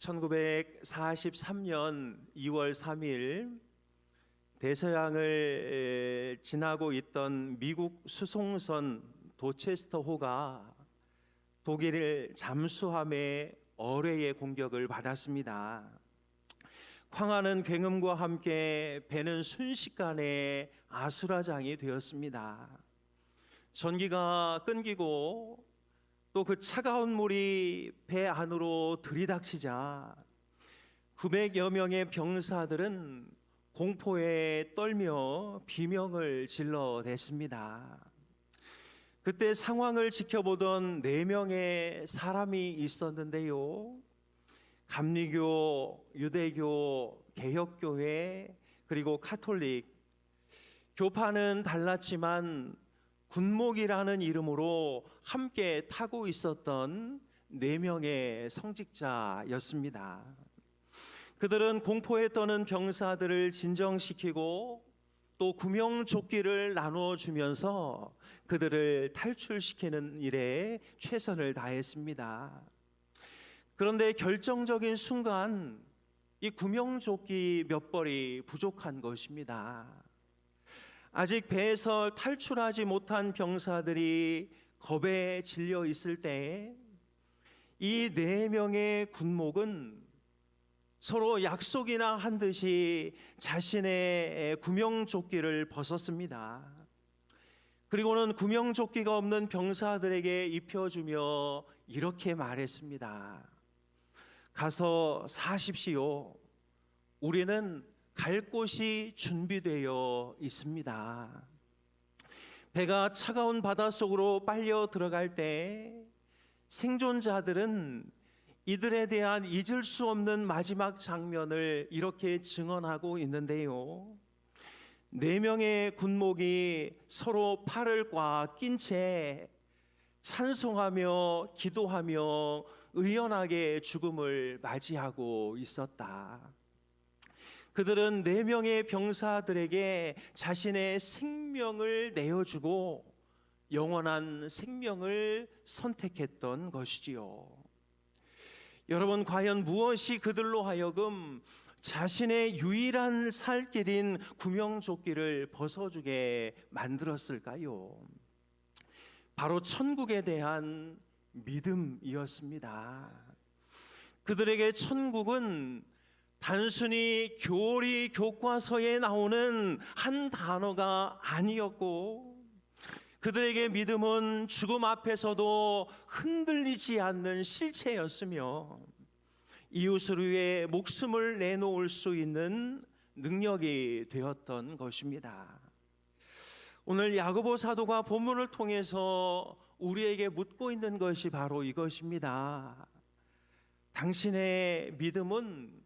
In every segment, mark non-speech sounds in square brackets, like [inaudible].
1943년 2월 3일 대서양을 에, 지나고 있던 미국 수송선 도체스터호가 독일 잠수함의 어뢰의 공격을 받았습니다. 광하는 굉음과 함께 배는 순식간에 아수라장이 되었습니다. 전기가 끊기고 또 그 차가운 물이 배 안으로 들이닥치자 900여 명의 병사들은 공포에 떨며 비명을 질러댔습니다. 그때 상황을 지켜보던 네 명의 사람이 있었는데요. 감리교, 유대교, 개혁교회, 그리고 카톨릭. 교파는 달랐지만 군목이라는 이름으로 함께 타고 있었던 네 명의 성직자였습니다. 그들은 공포에 떠는 병사들을 진정시키고 또 구명조끼를 나누어 주면서 그들을 탈출시키는 일에 최선을 다했습니다. 그런데 결정적인 순간 이 구명조끼 몇 벌이 부족한 것입니다. 아직 배에서 탈출하지 못한 병사들이 겁에 질려 있을 때이네 명의 군목은 서로 약속이나 한 듯이 자신의 구명조끼를 벗었습니다. 그리고는 구명조끼가 없는 병사들에게 입혀주며 이렇게 말했습니다. 가서 사십시오. 우리는 갈 곳이 준비되어 있습니다. 배가 차가운 바닷속으로 빨려 들어갈 때 생존자들은 이들에 대한 잊을 수 없는 마지막 장면을 이렇게 증언하고 있는데요. 네 명의 군목이 서로 팔을 꽉 낀 채 찬송하며 기도하며 의연하게 죽음을 맞이하고 있었다. 그들은 네 명의 병사들에게 자신의 생명을 내어주고 영원한 생명을 선택했던 것이지요. 여러분, 과연 무엇이 그들로 하여금 자신의 유일한 살 길인 구명조끼를 벗어주게 만들었을까요? 바로 천국에 대한 믿음이었습니다. 그들에게 천국은 단순히 교리 교과서에 나오는 한 단어가 아니었고 그들에게 믿음은 죽음 앞에서도 흔들리지 않는 실체였으며 이웃을 위해 목숨을 내놓을 수 있는 능력이 되었던 것입니다. 오늘 야고보 사도가 본문을 통해서 우리에게 묻고 있는 것이 바로 이것입니다. 당신의 믿음은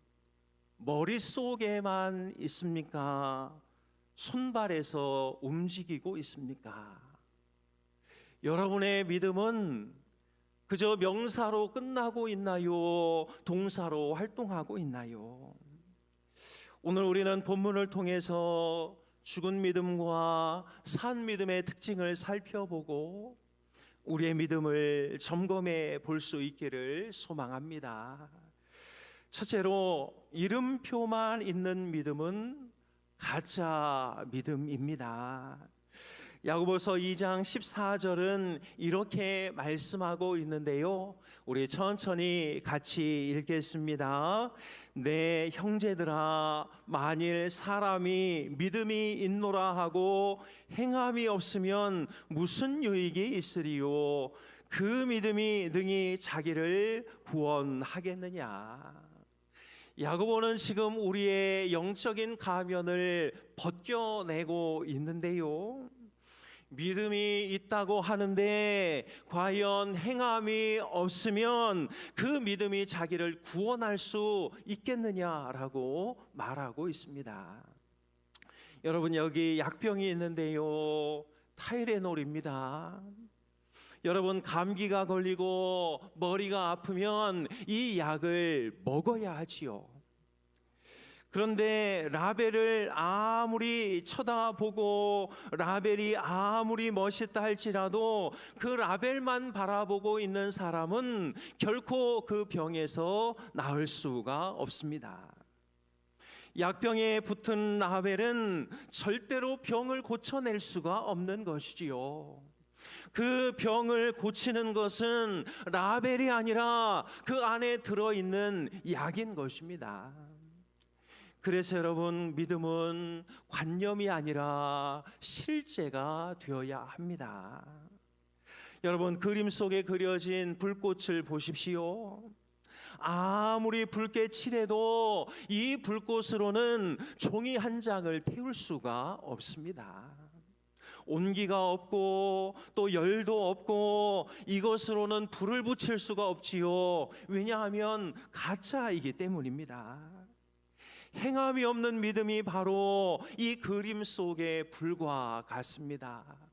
머릿속에만 있습니까? 손발에서 움직이고 있습니까? 여러분의 믿음은 그저 명사로 끝나고 있나요? 동사로 활동하고 있나요? 오늘 우리는 본문을 통해서 죽은 믿음과 산 믿음의 특징을 살펴보고 우리의 믿음을 점검해 볼 수 있기를 소망합니다. 첫째로 이름표만 있는 믿음은 가짜 믿음입니다. 야고보서 2장 14절은 이렇게 말씀하고 있는데요. 우리 천천히 같이 읽겠습니다. 내 형제들아 만일 사람이 믿음이 있노라 하고 행함이 없으면 무슨 유익이 있으리요 그 믿음이 능히 자기를 구원하겠느냐 야고보는 지금 우리의 영적인 가면을 벗겨내고 있는데요. 믿음이 있다고 하는데 과연 행함이 없으면 그 믿음이 자기를 구원할 수 있겠느냐라고 말하고 있습니다. 여러분 여기 약병이 있는데요. 타이레놀입니다. 여러분 감기가 걸리고 머리가 아프면 이 약을 먹어야 하지요. 그런데 라벨을 아무리 쳐다보고 라벨이 아무리 멋있다 할지라도 그 라벨만 바라보고 있는 사람은 결코 그 병에서 나을 수가 없습니다. 약병에 붙은 라벨은 절대로 병을 고쳐낼 수가 없는 것이지요. 그 병을 고치는 것은 라벨이 아니라 그 안에 들어있는 약인 것입니다. 그래서 여러분 믿음은 관념이 아니라 실제가 되어야 합니다. 여러분 그림 속에 그려진 불꽃을 보십시오. 아무리 붉게 칠해도 이 불꽃으로는 종이 한 장을 태울 수가 없습니다. 온기가 없고 또 열도 없고 이것으로는 불을 붙일 수가 없지요. 왜냐하면 가짜이기 때문입니다. 행함이 없는 믿음이 바로 이 그림 속의 불과 같습니다.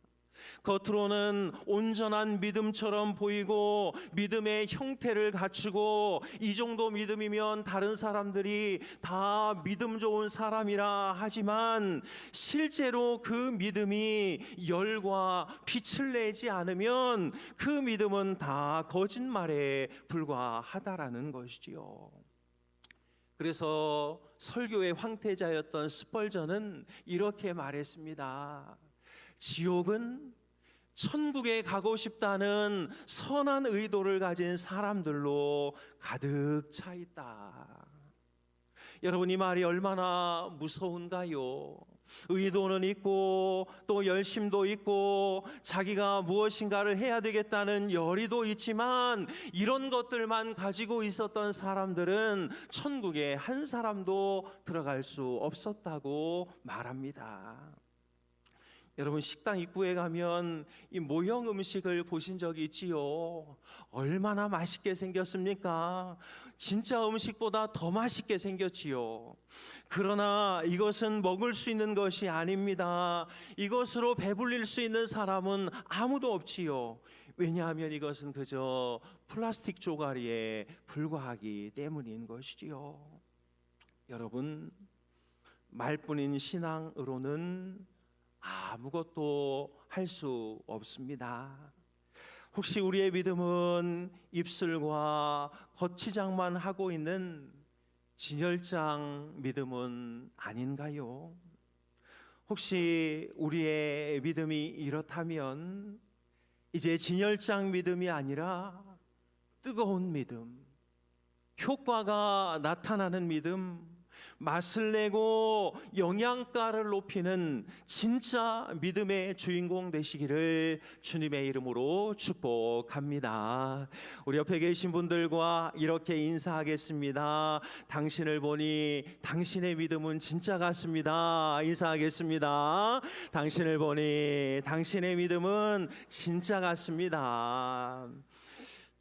겉으로는 온전한 믿음처럼 보이고 믿음의 형태를 갖추고 이 정도 믿음이면 다른 사람들이 다 믿음 좋은 사람이라 하지만 실제로 그 믿음이 열과 빛을 내지 않으면 그 믿음은 다 거짓말에 불과하다라는 것이지요. 그래서 설교의 황태자였던 스펄전은 이렇게 말했습니다. 지옥은 천국에 가고 싶다는 선한 의도를 가진 사람들로 가득 차 있다. 여러분 이 말이 얼마나 무서운가요? 의도는 있고 또 열심도 있고 자기가 무엇인가를 해야 되겠다는 열의도 있지만 이런 것들만 가지고 있었던 사람들은 천국에 한 사람도 들어갈 수 없었다고 말합니다. 여러분 식당 입구에 가면 이 모형 음식을 보신 적이 있지요. 얼마나 맛있게 생겼습니까? 진짜 음식보다 더 맛있게 생겼지요. 그러나 이것은 먹을 수 있는 것이 아닙니다. 이것으로 배불릴 수 있는 사람은 아무도 없지요. 왜냐하면 이것은 그저 플라스틱 조가리에 불과하기 때문인 것이지요. 여러분, 말뿐인 신앙으로는 아무것도 할 수 없습니다. 혹시 우리의 믿음은 입술과 거치장만 하고 있는 진열장 믿음은 아닌가요? 혹시 우리의 믿음이 이렇다면 이제 진열장 믿음이 아니라 뜨거운 믿음, 효과가 나타나는 믿음, 맛을 내고 영양가를 높이는 진짜 믿음의 주인공 되시기를 주님의 이름으로 축복합니다. 우리 옆에 계신 분들과 이렇게 인사하겠습니다. 당신을 보니 당신의 믿음은 진짜 같습니다. 인사하겠습니다. 당신을 보니 당신의 믿음은 진짜 같습니다.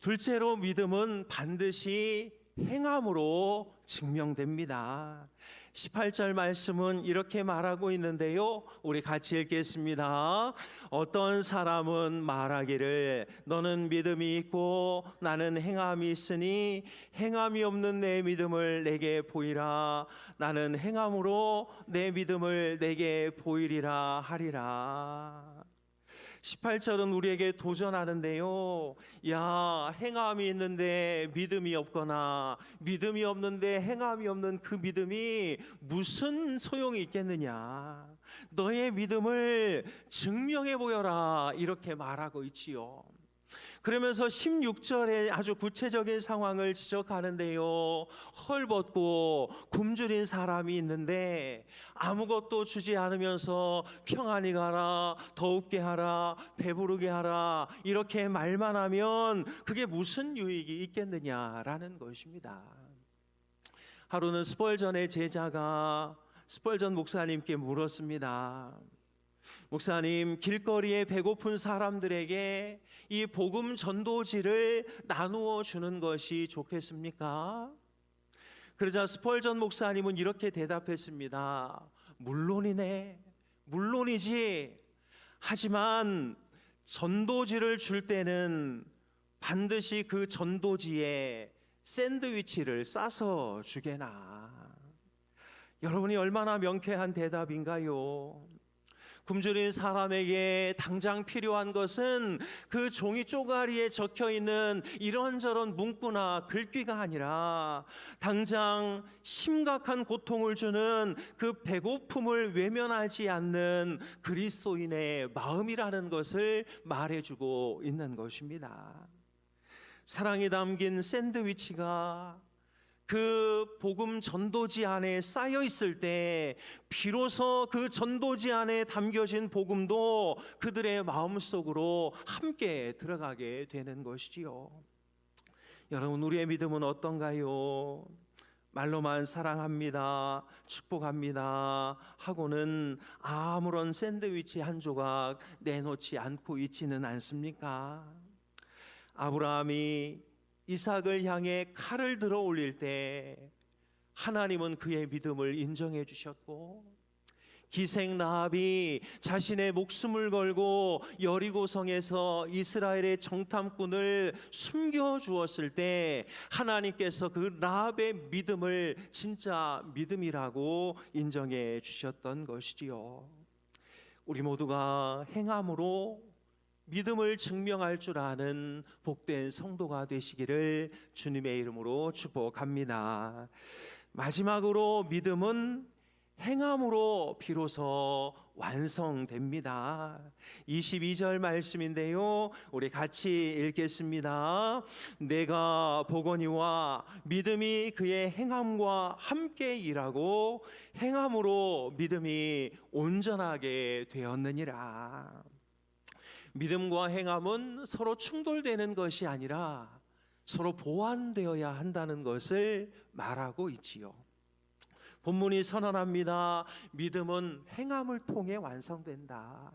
둘째로 믿음은 반드시 행함으로 증명됩니다. 18절 말씀은 이렇게 말하고 있는데요. 우리 같이 읽겠습니다. 어떤 사람은 말하기를 너는 믿음이 있고 나는 행함이 있으니 행함이 없는 내 믿음을 내게 보이라. 나는 행함으로 내 믿음을 내게 보이리라 하리라. 18절은 우리에게 도전하는데요. 야, 행함이 있는데 믿음이 없거나 믿음이 없는데 행함이 없는 그 믿음이 무슨 소용이 있겠느냐? 너의 믿음을 증명해 보여라. 이렇게 말하고 있지요. 그러면서 16절에 아주 구체적인 상황을 지적하는데요. 헐벗고 굶주린 사람이 있는데 아무것도 주지 않으면서 평안히 가라, 더웁게 하라, 배부르게 하라 이렇게 말만 하면 그게 무슨 유익이 있겠느냐라는 것입니다. 하루는 스펄전의 제자가 스펄전 목사님께 물었습니다. 목사님, 길거리에 배고픈 사람들에게 이 복음 전도지를 나누어 주는 것이 좋겠습니까? 그러자 스펄전 목사님은 이렇게 대답했습니다. 물론이네. 물론이지. 하지만 전도지를 줄 때는 반드시 그 전도지에 샌드위치를 싸서 주게나. 여러분이 얼마나 명쾌한 대답인가요? 굶주린 사람에게 당장 필요한 것은 그 종이 쪼가리에 적혀 있는 이런저런 문구나 글귀가 아니라 당장 심각한 고통을 주는 그 배고픔을 외면하지 않는 그리스도인의 마음이라는 것을 말해주고 있는 것입니다. 사랑이 담긴 샌드위치가 그 복음 전도지 안에 쌓여 있을 때 비로소 그 전도지 안에 담겨진 복음도 그들의 마음속으로 함께 들어가게 되는 것이지요. 여러분 우리의 믿음은 어떤가요? 말로만 사랑합니다, 축복합니다 하고는 아무런 샌드위치 한 조각 내놓지 않고 있지는 않습니까? 아브라함이 이삭을 향해 칼을 들어 올릴 때 하나님은 그의 믿음을 인정해 주셨고 기생 라합이 자신의 목숨을 걸고 여리고 성에서 이스라엘의 정탐꾼을 숨겨 주었을 때 하나님께서 그 라합의 믿음을 진짜 믿음이라고 인정해 주셨던 것이지요. 우리 모두가 행함으로 믿음을 증명할 줄 아는 복된 성도가 되시기를 주님의 이름으로 축복합니다. 마지막으로 믿음은 행함으로 비로소 완성됩니다. 22절 말씀인데요. 우리 같이 읽겠습니다. 내가 보거니와 믿음이 그의 행함과 함께 일하고 행함으로 믿음이 온전하게 되었느니라. 믿음과 행함은 서로 충돌되는 것이 아니라 서로 보완되어야 한다는 것을 말하고 있지요. 본문이 선언합니다. 믿음은 행함을 통해 완성된다.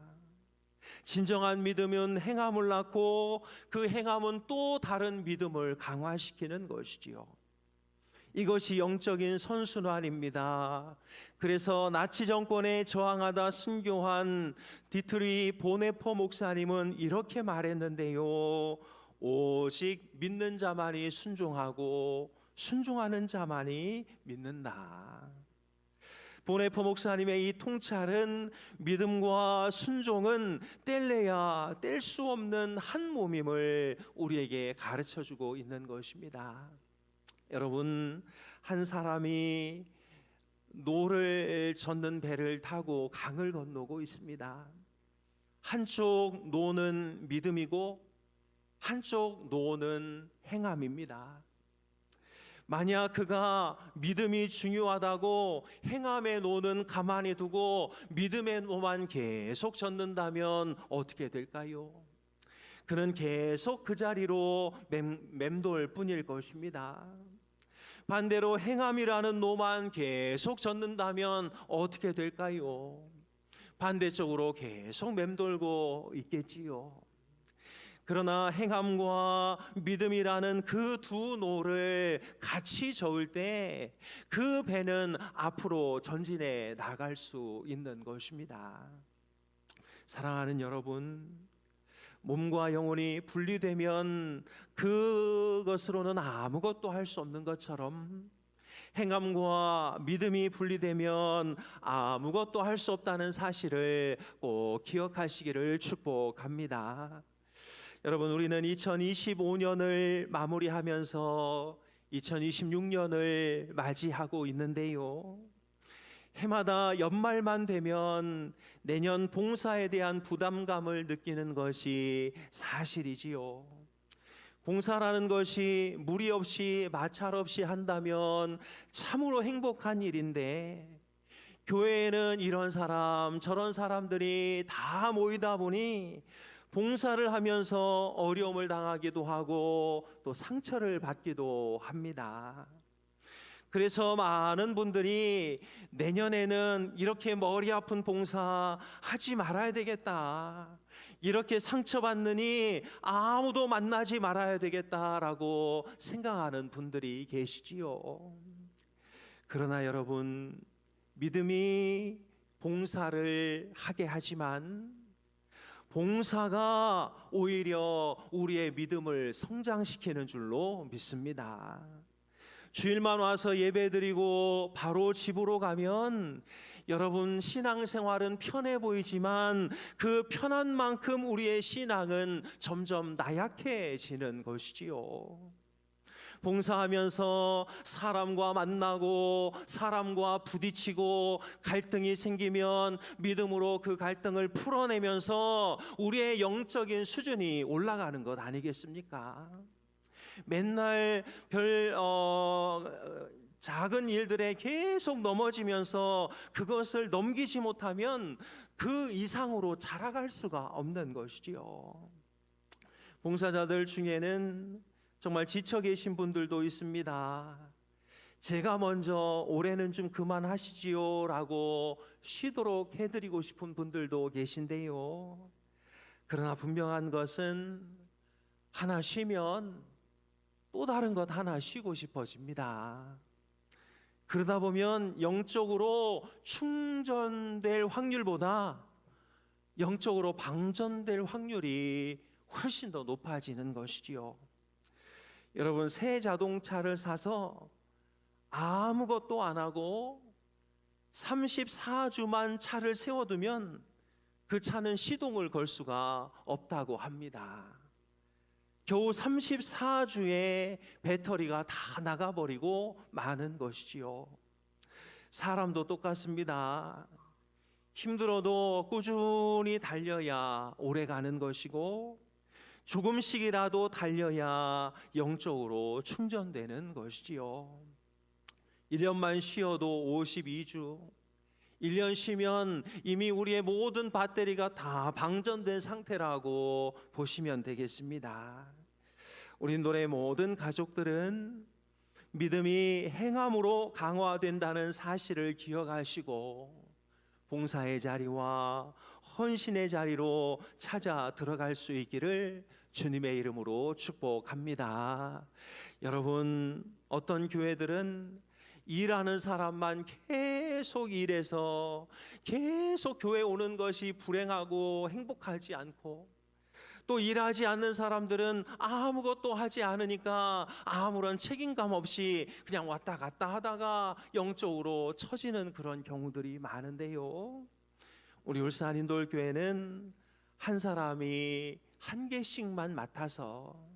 진정한 믿음은 행함을 낳고 그 행함은 또 다른 믿음을 강화시키는 것이지요. 이것이 영적인 선순환입니다. 그래서 나치 정권에 저항하다 순교한 디트리 보네퍼 목사님은 이렇게 말했는데요. 오직 믿는 자만이 순종하고 순종하는 자만이 믿는다. 보네퍼 목사님의 이 통찰은 믿음과 순종은 뗄래야 뗄 수 없는 한 몸임을 우리에게 가르쳐 주고 있는 것입니다. 여러분, 한 사람이 노를 젓는 배를 타고 강을 건너고 있습니다. 한쪽 노는 믿음이고 한쪽 노는 행함입니다. 만약 그가 믿음이 중요하다고 행함의 노는 가만히 두고 믿음의 노만 계속 젓는다면 어떻게 될까요? 그는 계속 그 자리로 맴, 맴돌 뿐일 것입니다. 반대로 행함이라는 노만 계속 젓는다면 어떻게 될까요? 반대쪽으로 계속 맴돌고 있겠지요. 그러나 행함과 믿음이라는 그 두 노를 같이 저을 때 그 배는 앞으로 전진해 나갈 수 있는 것입니다. 사랑하는 여러분, 몸과 영혼이 분리되면 그것으로는 아무것도 할 수 없는 것처럼 행함과 믿음이 분리되면 아무것도 할 수 없다는 사실을 꼭 기억하시기를 축복합니다. 여러분, 우리는 2025년을 마무리하면서 2026년을 맞이하고 있는데요. 해마다 연말만 되면 내년 봉사에 대한 부담감을 느끼는 것이 사실이지요. 봉사라는 것이 무리 없이 마찰 없이 한다면 참으로 행복한 일인데 교회에는 이런 사람 저런 사람들이 다 모이다 보니 봉사를 하면서 어려움을 당하기도 하고 또 상처를 받기도 합니다. 그래서 많은 분들이 내년에는 이렇게 머리 아픈 봉사 하지 말아야 되겠다. 이렇게 상처받느니 아무도 만나지 말아야 되겠다라고 생각하는 분들이 계시지요. 그러나 여러분, 믿음이 봉사를 하게 하지만 봉사가 오히려 우리의 믿음을 성장시키는 줄로 믿습니다. 주일만 와서 예배드리고 바로 집으로 가면 여러분 신앙생활은 편해 보이지만 그 편한 만큼 우리의 신앙은 점점 나약해지는 것이지요. 봉사하면서 사람과 만나고 사람과 부딪히고 갈등이 생기면 믿음으로 그 갈등을 풀어내면서 우리의 영적인 수준이 올라가는 것 아니겠습니까? 맨날 별 어, 작은 일들에 계속 넘어지면서 그것을 넘기지 못하면 그 이상으로 자라갈 수가 없는 것이지요. 봉사자들 중에는 정말 지쳐 계신 분들도 있습니다. 제가 먼저 올해는 좀 그만하시지요 라고 쉬도록 해드리고 싶은 분들도 계신데요. 그러나 분명한 것은 하나 쉬면 또 다른 것 하나 쉬고 싶어집니다. 그러다 보면 영적으로 충전될 확률보다 영적으로 방전될 확률이 훨씬 더 높아지는 것이지요. 여러분 새 자동차를 사서 아무것도 안 하고 34주만 차를 세워두면 그 차는 시동을 걸 수가 없다고 합니다. 겨우 34주에 배터리가 다 나가버리고 마는 것이지요. 사람도 똑같습니다. 힘들어도 꾸준히 달려야 오래 가는 것이고 조금씩이라도 달려야 영적으로 충전되는 것이지요. 1년만 쉬어도 52주, 1년 쉬면 이미 우리의 모든 배터리가 다 방전된 상태라고 보시면 되겠습니다. 우리 노래 모든 가족들은 믿음이 행함으로 강화된다는 사실을 기억하시고 봉사의 자리와 헌신의 자리로 찾아 들어갈 수 있기를 주님의 이름으로 축복합니다. 여러분, 어떤 교회들은 일하는 사람만 계속 일해서 계속 교회 오는 것이 불행하고 행복하지 않고 또 일하지 않는 사람들은 아무것도 하지 않으니까 아무런 책임감 없이 그냥 왔다 갔다 하다가 영적으로 처지는 그런 경우들이 많은데요. 우리 울산 인돌 교회는 한 사람이 한 개씩만 맡아서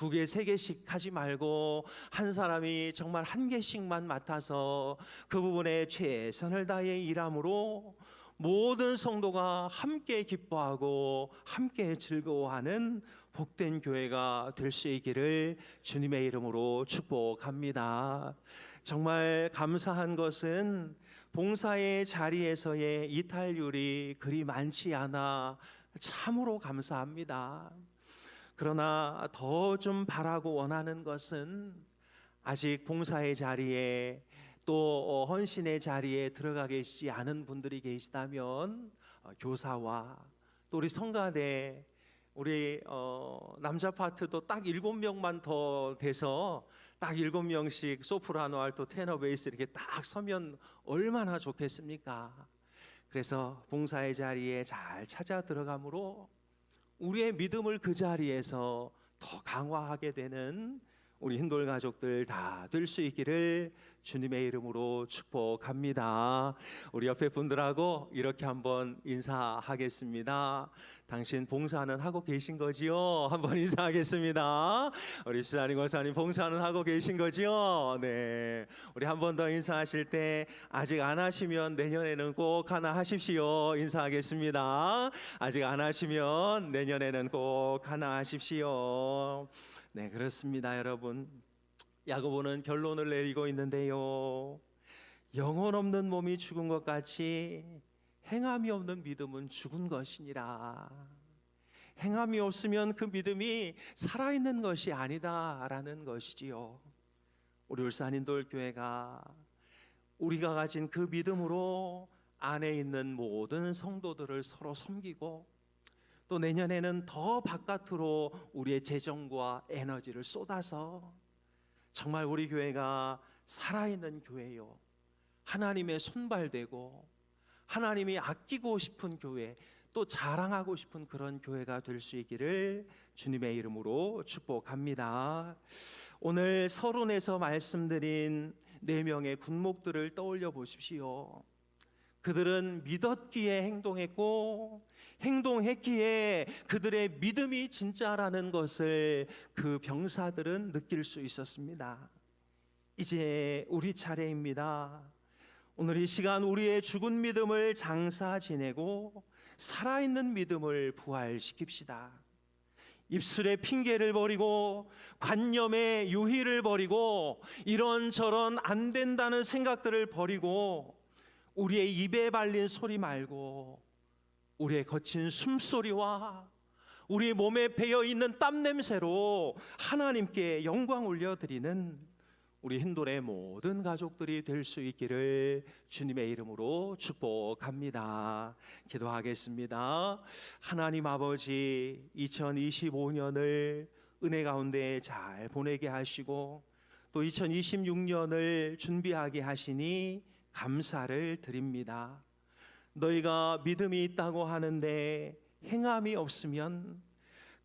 두 개, 세 개씩 하지 말고 한 사람이 정말 한 개씩만 맡아서 그 부분에 최선을 다해 일함으로 모든 성도가 함께 기뻐하고 함께 즐거워하는 복된 교회가 될 수 있기를 주님의 이름으로 축복합니다. 정말 감사한 것은 봉사의 자리에서의 이탈률이 그리 많지 않아 참으로 감사합니다. 그러나 더 좀 바라고 원하는 것은 아직 봉사의 자리에 또 어, 헌신의 자리에 들어가 계시지 않은 분들이 계시다면 어, 교사와 또 우리 성가대 우리 어, 남자 파트도 딱 일곱 명만 더 돼서 딱 일곱 명씩 소프라노 알토 테너 베이스 이렇게 딱 서면 얼마나 좋겠습니까? 그래서 봉사의 자리에 잘 찾아 들어가므로 우리의 믿음을 그 자리에서 더 강화하게 되는 우리 hin돌 가족들 다 될 수 있기를 주님의 이름으로 축복합니다. 우리 옆에 분들하고 이렇게 한번 인사하겠습니다. 당신 봉사는 하고 계신 거지요? 한번 [laughs] 인사하겠습니다. 우리 수사님 권사님 봉사는 하고 계신 거지요? 네. 우리 한 번 더 인사하실 때 아직 안 하시면 내년에는 꼭 하나 하십시오. 인사하겠습니다. 아직 안 하시면 내년에는 꼭 하나 하십시오. 네, 그렇습니다, 여러분. 야고보는 결론을 내리고 있는데요. 영혼 없는 몸이 죽은 것 같이 행함이 없는 믿음은 죽은 것이니라. 행함이 없으면 그 믿음이 살아있는 것이 아니다라는 것이지요. 우리 울산인돌 교회가 우리가 가진 그 믿음으로 안에 있는 모든 성도들을 서로 섬기고 또 내년에는 더 바깥으로 우리의 재정과 에너지를 쏟아서 정말 우리 교회가 살아있는 교회요. 하나님의 손발되고 하나님이 아끼고 싶은 교회 또 자랑하고 싶은 그런 교회가 될 수 있기를 주님의 이름으로 축복합니다. 오늘 서론에서 말씀드린 네 명의 군목들을 떠올려 보십시오. 그들은 믿었기에 행동했고 행동했기에 그들의 믿음이 진짜라는 것을 그 병사들은 느낄 수 있었습니다. 이제 우리 차례입니다. 오늘 이 시간 우리의 죽은 믿음을 장사 지내고 살아있는 믿음을 부활시킵시다. 입술의 핑계를 버리고 관념의 유희를 버리고 이런저런 안 된다는 생각들을 버리고 우리의 입에 발린 소리 말고 우리의 거친 숨소리와 우리 몸에 배어 있는 땀 냄새로 하나님께 영광 올려드리는 우리 힌돌의 모든 가족들이 될 수 있기를 주님의 이름으로 축복합니다. 기도하겠습니다. 하나님 아버지 2025년을 은혜 가운데 잘 보내게 하시고 또 2026년을 준비하게 하시니 감사를 드립니다. 너희가 믿음이 있다고 하는데 행함이 없으면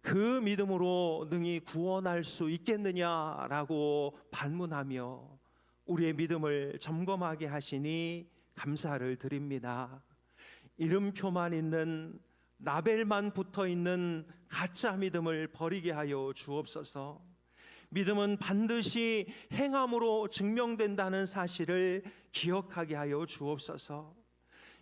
그 믿음으로 능히 구원할 수 있겠느냐라고 반문하며 우리의 믿음을 점검하게 하시니 감사를 드립니다. 이름표만 있는 라벨만 붙어 있는 가짜 믿음을 버리게 하여 주옵소서. 믿음은 반드시 행함으로 증명된다는 사실을 기억하게 하여 주옵소서.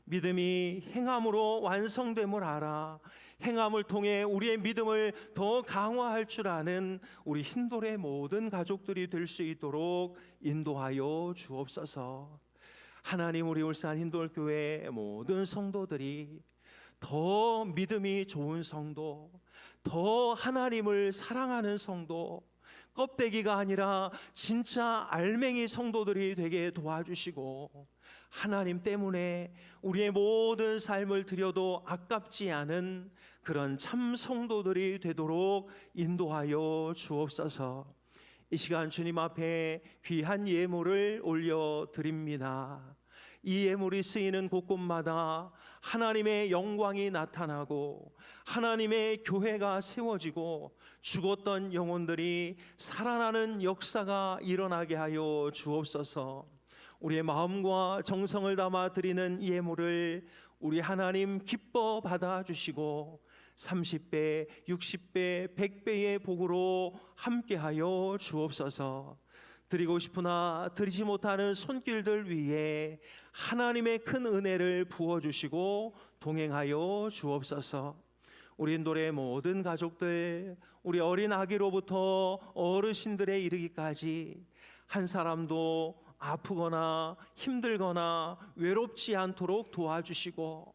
믿음이 행함으로 완성됨을 알아 행함을 통해 우리의 믿음을 더 강화할 줄 아는 우리 힌돌의 모든 가족들이 될 수 있도록 인도하여 주옵소서. 하나님 우리 울산 힌돌교회 모든 성도들이 더 믿음이 좋은 성도, 더 하나님을 사랑하는 성도, 껍데기가 아니라 진짜 알맹이 성도들이 되게 도와주시고 하나님 때문에 우리의 모든 삶을 드려도 아깝지 않은 그런 참 성도들이 되도록 인도하여 주옵소서. 이 시간 주님 앞에 귀한 예물을 올려 드립니다. 이 예물이 쓰이는 곳곳마다 하나님의 영광이 나타나고 하나님의 교회가 세워지고 죽었던 영혼들이 살아나는 역사가 일어나게 하여 주옵소서. 우리의 마음과 정성을 담아 드리는 예물을 우리 하나님 기뻐 받아 주시고 30배, 60배, 100배의 복으로 함께하여 주옵소서. 드리고 싶으나 드리지 못하는 손길들 위에 하나님의 큰 은혜를 부어 주시고 동행하여 주옵소서. 우리 인도의 모든 가족들, 우리 어린 아기로부터 어르신들에 이르기까지 한 사람도 아프거나 힘들거나 외롭지 않도록 도와주시고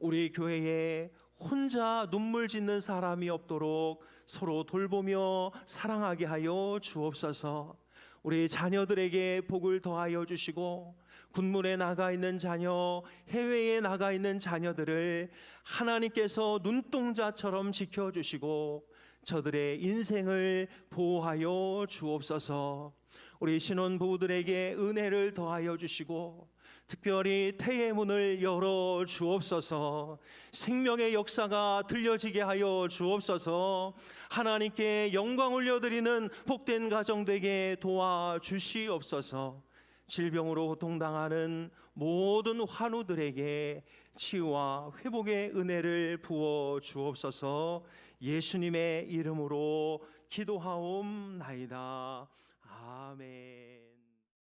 우리 교회에 혼자 눈물 짓는 사람이 없도록 서로 돌보며 사랑하게 하여 주옵소서. 우리 자녀들에게 복을 더하여 주시고 군문에 나가 있는 자녀, 해외에 나가 있는 자녀들을 하나님께서 눈동자처럼 지켜 주시고 저들의 인생을 보호하여 주옵소서. 우리 신혼 부부들에게 은혜를 더하여 주시고 특별히 태의 문을 열어 주옵소서 생명의 역사가 들려지게 하여 주옵소서 하나님께 영광 올려드리는 복된 가정 되게 도와 주시옵소서 질병으로 고통당하는 모든 환우들에게 치유와 회복의 은혜를 부어 주옵소서 예수님의 이름으로 기도하옵나이다. 아멘.